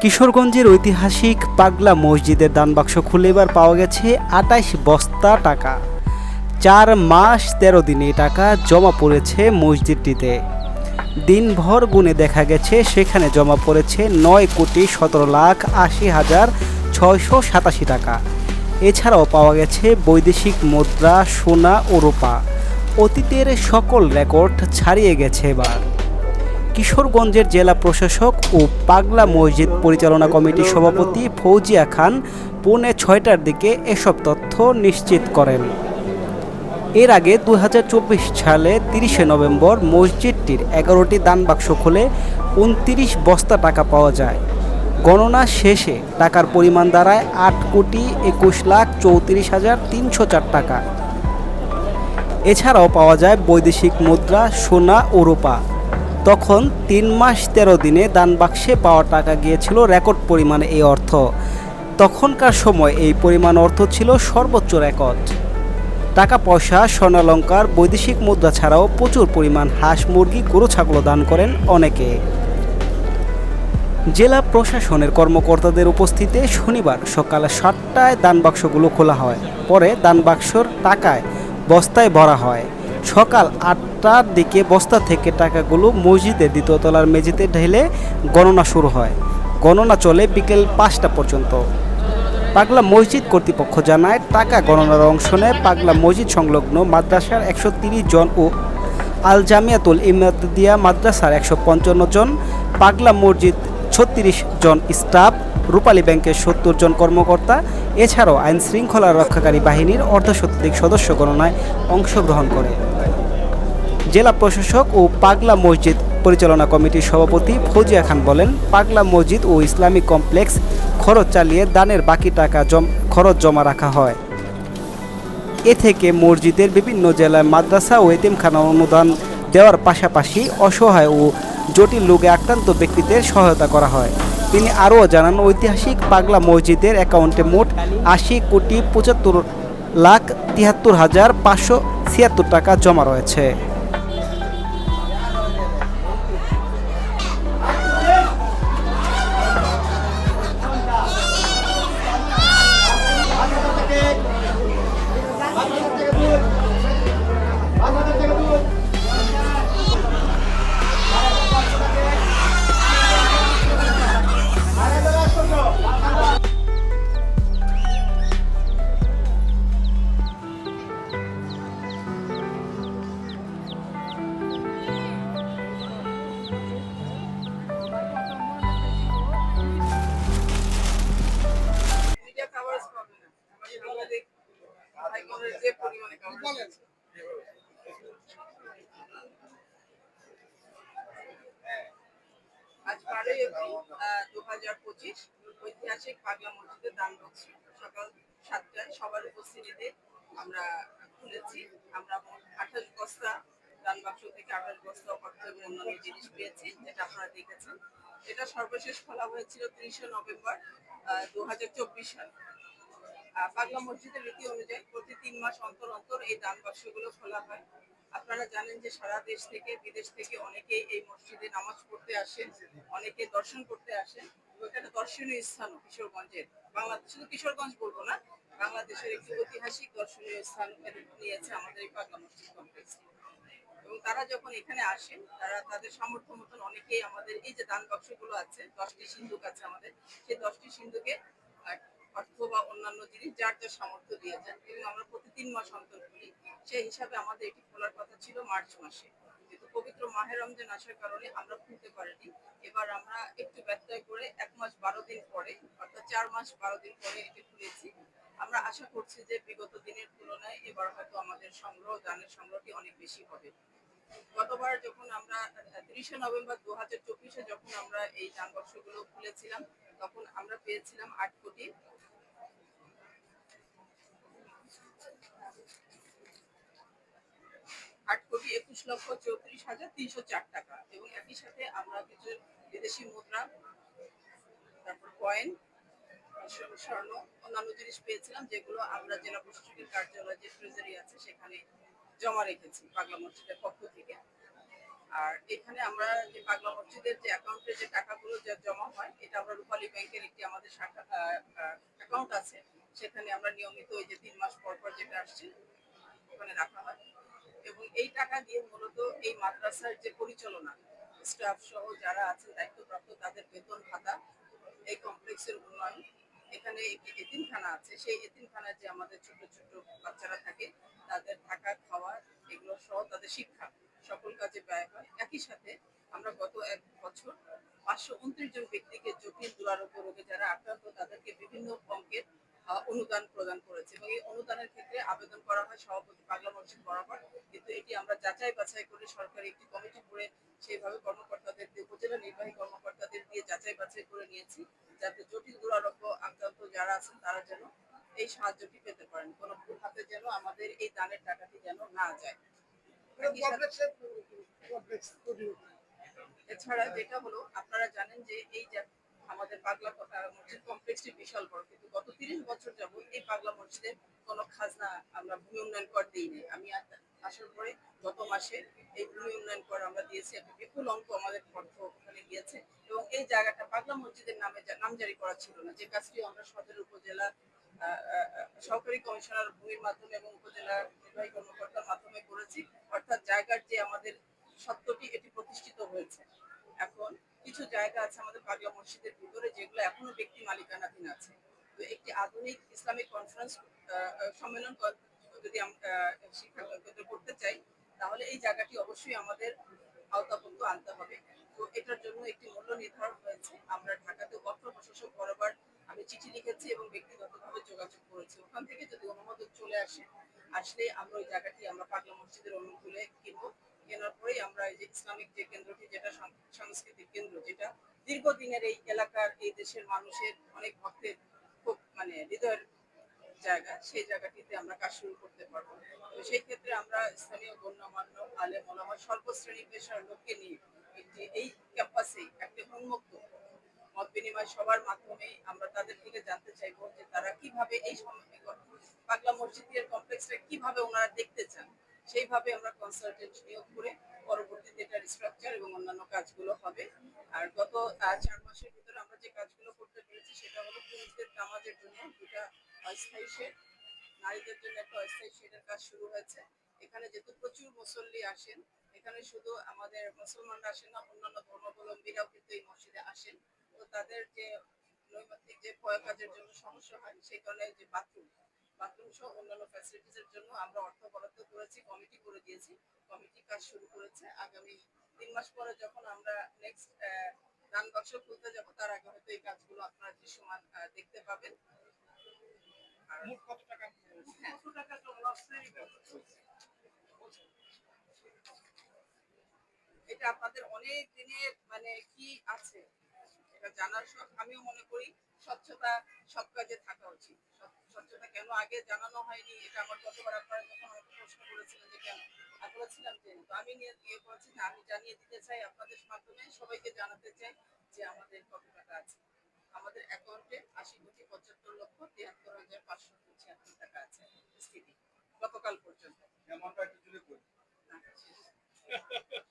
কিশোরগঞ্জের ঐতিহাসিক পাগলা মসজিদের দানবাক্স খুলে এবার পাওয়া গেছে আটাইশ বস্তা টাকা। চার মাস তেরো দিনে টাকা জমা পড়েছে মসজিদটিতে। দিনভর গুণে দেখা গেছে, সেখানে জমা পড়েছে নয় কোটি সতেরো লাখ আশি হাজার ছয়শো সাতাশি টাকা। এছাড়াও পাওয়া গেছে বৈদেশিক মুদ্রা, সোনা ও রূপা। অতীতের সকল রেকর্ড ছাড়িয়ে গেছে এবার। কিশোরগঞ্জের জেলা প্রশাসক ও পাগলা মসজিদ পরিচালনা কমিটির সভাপতি ফৌজিয়া খান পৌনে ছয়টার দিকে এসব তথ্য নিশ্চিত করেন। এর আগে দু হাজার চব্বিশ সালে তিরিশে নভেম্বর মসজিদটির এগারোটি দান বাক্স খুলে উনত্রিশ বস্তা টাকা পাওয়া যায়। গণনা শেষে টাকার পরিমাণ দাঁড়ায় আট কোটি একুশ লাখ চৌত্রিশ হাজার তিনশো চার টাকা। এছাড়াও পাওয়া যায় বৈদেশিক মুদ্রা, সোনা ও রূপা। তখন তিন মাস তেরো দিনে দান বাক্সে পাওয়া টাকা গিয়েছিল রেকর্ড পরিমাণে এই অর্থ। তখনকার সময় এই পরিমাণ অর্থ ছিল সর্বোচ্চ রেকর্ড। টাকা, পয়সা, স্বর্ণালঙ্কার, বৈদেশিক মুদ্রা ছাড়াও প্রচুর পরিমাণ হাঁস, মুরগি, গরু ছাগলও দান করেন অনেকে। জেলা প্রশাসনের কর্মকর্তাদের উপস্থিতিতে শনিবার সকাল সাতটায় দান বাক্সগুলো খোলা হয়। পরে দান বাক্সর টাকায় বস্তায় ভরা হয়। সকাল আটটার দিকে বস্তা থেকে টাকাগুলো মসজিদে দ্বিতীয় তলার মেঝেতে ঢেলে গণনা শুরু হয়। গণনা চলে বিকেল পাঁচটা পর্যন্ত। পাগলা মসজিদ কর্তৃপক্ষ জানায়, টাকা গণনার অংশ নেয় পাগলা মসজিদ সংলগ্ন মাদ্রাসার একশো জন ও আল জামিয়াতুল ইমাদিয়া মাদ্রাসার একশো পঞ্চান্ন জন, পাগলা মসজিদ ছত্রিশ জন স্টাফ রূপালী ব্যাংকের সত্তর জন কর্মকর্তা, এছাড়াও আইন শৃঙ্খলা রক্ষাকারী বাহিনীর অর্ধশতাধিক সদস্য গণনায় অংশগ্রহণ করে। জেলা প্রশাসক ও পাগলা মসজিদ পরিচালনা কমিটির সভাপতি ফৌজিয়া খান বলেন, পাগলা মসজিদ ও ইসলামিক কমপ্লেক্স খরচ চালিয়ে দানের বাকি টাকা জম, খরচ জমা রাখা হয়। এ থেকে মসজিদের বিভিন্ন জেলায় মাদ্রাসা ও এতিমখানা অনুদান দেওয়ার পাশাপাশি অসহায় ও জটিল রোগে আক্রান্ত ব্যক্তিদের সহায়তা করা হয়। তিনি আরও জানান, ঐতিহাসিক পাগলা মসজিদের অ্যাকাউন্টে মোট আশি কোটি পঁচাত্তর লাখ তিয়াত্তর হাজার পাঁচশো ছিয়াত্তর টাকা জমা রয়েছে। খুলেছি। আমরা আঠাশ বস্তা দান থেকে আঠাশ বস্তা অর্থ এবং জিনিস পেয়েছি, যেটা আপনারা দেখেছেন। এটা সর্বশেষ খোলা হয়েছিল তিরিশে নভেম্বর দু হাজার চব্বিশ সালে। পাগলা মসজিদের রীতি অনুযায়ী প্রতি তিন মাস অন্তর অন্তর এই দান বাক্সগুলো খোলা হয়। আপনারা জানেন যে সারা দেশ থেকে, বিদেশ থেকে অনেকেই এই মসজিদে নামাজ পড়তে আসেন অনেকে দর্শন করতে আসেন এবং এটা দর্শনীয় স্থান কিশোরগঞ্জের। বাংলাদেশ শুধু কিশোরগঞ্জ বলব না, বাংলাদেশের একটি ঐতিহাসিক দর্শনীয় স্থান নিয়েছে আমাদের এই পাগলা মসজিদ কমপ্লেক্স। এবং তারা যখন এখানে আসেন তারা তাদের সামর্থ্য মতন অনেকেই আমাদের এই যে দান বাক্সগুলো আছে, দশটি সিন্ধুক আছে আমাদের, সেই দশটি সিন্ধুকে অর্থ বা অন্যান্য জিনিস যার যার সামর্থ্য দিয়েছেন এবং আমরা প্রতি তিন মাস অন্তর করি। সেই হিসাবে আমাদের এটি খোলার কথা ছিল মার্চ মাসে। কিন্তু পবিত্র মাহে রমজান আসার কারণে আমরা খুলতে পারিনি। এবার আমরা একটু ব্যত্যয় করে এক মাস বারো দিন পরে, অর্থাৎ চার মাস বারো দিন পরে এটি খুলেছি। আমরা আশা করছি যে বিগত দিনের তুলনায় এবার হয়তো আমাদের সংগ্রহ, দানের সংগ্রহটি অনেক বেশি হবে। গতবার যখন আমরা তিরিশে নভেম্বর দু হাজার চব্বিশে যখন আমরা এই যানবাক্সগুলো খুলেছিলাম, তখন আমরা পেয়েছিলাম আট কোটি আট কোটি একুশ লক্ষ চৌত্রিশ হাজার তিনশো চার টাকা। এবং একই সাথে আমরা কিছু বিদেশি মুদ্রা, তারপর কয়েন স্বর্ণ অন্যান্য জিনিস পেয়েছিলাম, যেগুলো আমরা জেলা প্রশাসকের কার্যালয় যে ট্রেজারি আছে, সেখানে জমা রেখেছি পাগলা মসজিদের পক্ষ থেকে। আর এখানে আমরা যে পাগলা মসজিদের যে অ্যাকাউন্টে যে টাকাগুলো যে জমা হয়, এটা আমরা রূপালী ব্যাংকের একটি আমাদের শাখা অ্যাকাউন্ট আছে। সেখানে আমরা নিয়মিত ওই যে তিন মাস পর পর যেটা আসছে, ওখানে রাখা হয়। এবং এই টাকা দিয়ে মূলত এই মাদ্রাসার যে পরিচালনা স্টাফ সহ যারা আছেন, দায়িত্বপ্রাপ্ত তাদের বেতন ভাতা, এই কমপ্লেক্সের উন্নয়ন, এখানে একটি এতিমখানা আছে। সেই এতিমখানায় যে আমাদের ছোট ছোট বাচ্চারা থাকে, তাদের থাকা, খাওয়া এগুলো সহ তাদের শিক্ষা, সকল কাজে ব্যয় হয়। একই সাথে আমরা গত এক বছর পাঁচশো উনত্রিশ জন ব্যক্তিকে জটিল দুরারোগ্য রোগে যারা আক্রান্ত, তাদেরকে বিভিন্ন অঙ্কের অনুদান প্রদান করেছে এবং এই অনুদানের ক্ষেত্রে আবেদন করা হয় সভাপতি পাগলা মসজিদ বরাবর। কিন্তু এটি আমরা যাচাই বাছাই করে সরকারি একটি কমিটি করে সেইভাবে কর্মকর্তাদের উপজেলা নির্বাহী কর্মকর্তাদের দিয়ে যাচাই বাছাই করে নিয়েছি যাতে জটিল দুরারোগ্য আক্রান্ত যারা আছেন তারা যেন এই সাহায্যটি পেতে পারেন। কোনো ভুল হাতে যেন আমাদের এই দানের টাকাটি যেন না যায়। এছাড়া যেটা হলো আপনারা জানেন যে এই যে আমাদের পাগলা কথা মসজিদ কমপ্লেক্সটি বিশাল বড় কিন্তু গত তিরিশ বছর যাবত এই পাগলা মসজিদে কোনো খাজনা আমরা ভূমি উন্নয়ন কর দিইনি আমি আ- আসার পরে গত মাসে এই ভূমি উন্নয়ন কর আমরা দিয়েছি একটা বিপুল অঙ্ক আমাদের অর্থ ওখানে গিয়েছে এবং এই জায়গাটা পাগলা মসজিদের নামে নামজারি করা ছিল না। যে কাজটি আমরা সদর উপজেলা সহকারী কমিশনার ভূমির মাধ্যমে এবং উপজেলা নির্বাহী কর্মকর্তার মাধ্যমে করেছি। অর্থাৎ জায়গার যে আমাদের সত্যটি, এটি প্রতিষ্ঠিত হয়েছে। এখন কিছু জায়গা আছে আমাদের পাগলা মসজিদের ভিতরে, যেগুলো এখনও ব্যক্তি মালিকানাধীন আছে। তো একটি আধুনিক ইসলামিক কনফারেন্স সম্মেলন যদি আমরা শিক্ষা করতে চাই, তাহলে এই জায়গাটি অবশ্যই আমাদের আওতাভুক্ত আনতে হবে। তো এটার জন্য একটি মূল্য নির্ধারণ হয়েছে। আমরা ঢাকাতে অর্থ প্রশাসক বরাবর আমি চিঠি লিখেছি এবং ব্যক্তিগতভাবে যোগাযোগ করেছি। ওখান থেকে যদি অনুমোদন চলে আসে, আসলে আমরা ওই জায়গাটি আমরা পাগলা মসজিদের অনুকূলে কিনবো। কেনার আমরা এই যে ইসলামিক যে কেন্দ্রটি, যেটা সাংস্কৃতিক কেন্দ্র, যেটা দীর্ঘদিনের এই এলাকার, এই দেশের মানুষের অনেক ভক্তের খুব মানে হৃদয়ের জায়গা, সেই জায়গাটিতে আমরা কাজ শুরু করতে পারব। তো সেই ক্ষেত্রে আমরা স্থানীয় গণ্যমান্য আলে মলামা সর্বশ্রেণী পেশার লোককে নিয়ে একটি এই ক্যাম্পাসে একটা উন্মুক্ত মত বিনিময় সবার মাধ্যমে আমরা তাদের থেকে জানতে চাইব যে তারা কীভাবে এই পাগলা মসজিদের কমপ্লেক্সটা কীভাবে ওনারা দেখতে চান, সেইভাবে আমরা কনসালটেন্ট নিয়োগ করে পরবর্তীতে এটার স্ট্রাকচার এবং অন্যান্য কাজগুলো হবে। আর গত চার মাসের ভিতরে আমরা যে কাজগুলো করতে পেরেছি সেটা হলো পুরুষদের কামাজের জন্য দুটা অস্থায়ী শেড নারীদের জন্য একটা অস্থায়ী শেডের কাজ শুরু হয়েছে। এখানে যেহেতু প্রচুর মুসল্লি আসেন, এখানে শুধু আমাদের মুসলমানরা আসেন না, অন্যান্য ধর্মাবলম্বীরাও কিন্তু এই মসজিদে আসেন। তো তাদের যে নৈমিত্তিক যে পয় কাজের জন্য সমস্যা হয়, সেই কারণে যে বাথরুম বাথরুম সহ অন্যান্য ফ্যাসিলিটিসের জন্য আমরা অর্থ বরাদ্দ করেছি কমিটি করে দিয়েছি। কমিটি কাজ শুরু করেছে। আগামী তিন মাস পরে যখন আমরা নেক্সট দান বাক্স খুলতে যাব, তার আগে হয়তো এই কাজগুলো আপনারা দৃশ্যমান দেখতে পাবেন। মোট কত টাকা কত টাকা তো লসেরই এটা আপনাদের অনেক দিনের মানে কি আছে? এটা জানার আমিও মনে করি স্বচ্ছতা সব কাজে থাকা উচিত। স্বচ্ছতা কেন আগে জানানো হয়নি? এটা আমার কতবার আপনারা যখন আমাকে প্রশ্ন করেছিলেন যে কেন? বলেছিলাম যে আমি নিয়ে ইয়ে করেছি না আমি জানিয়ে দিতে চাই আপনাদের মাধ্যমে সবাইকে জানাতে চাই যে আমাদের কত টাকা আছে। আমাদের অ্যাকাউন্টে আশি কোটি পঁচাত্তর লক্ষ তিয়াত্তর হাজার পাঁচশো ছিয়াত্তর টাকা আছে স্থিতি গতকাল পর্যন্ত এমনটা কিছু।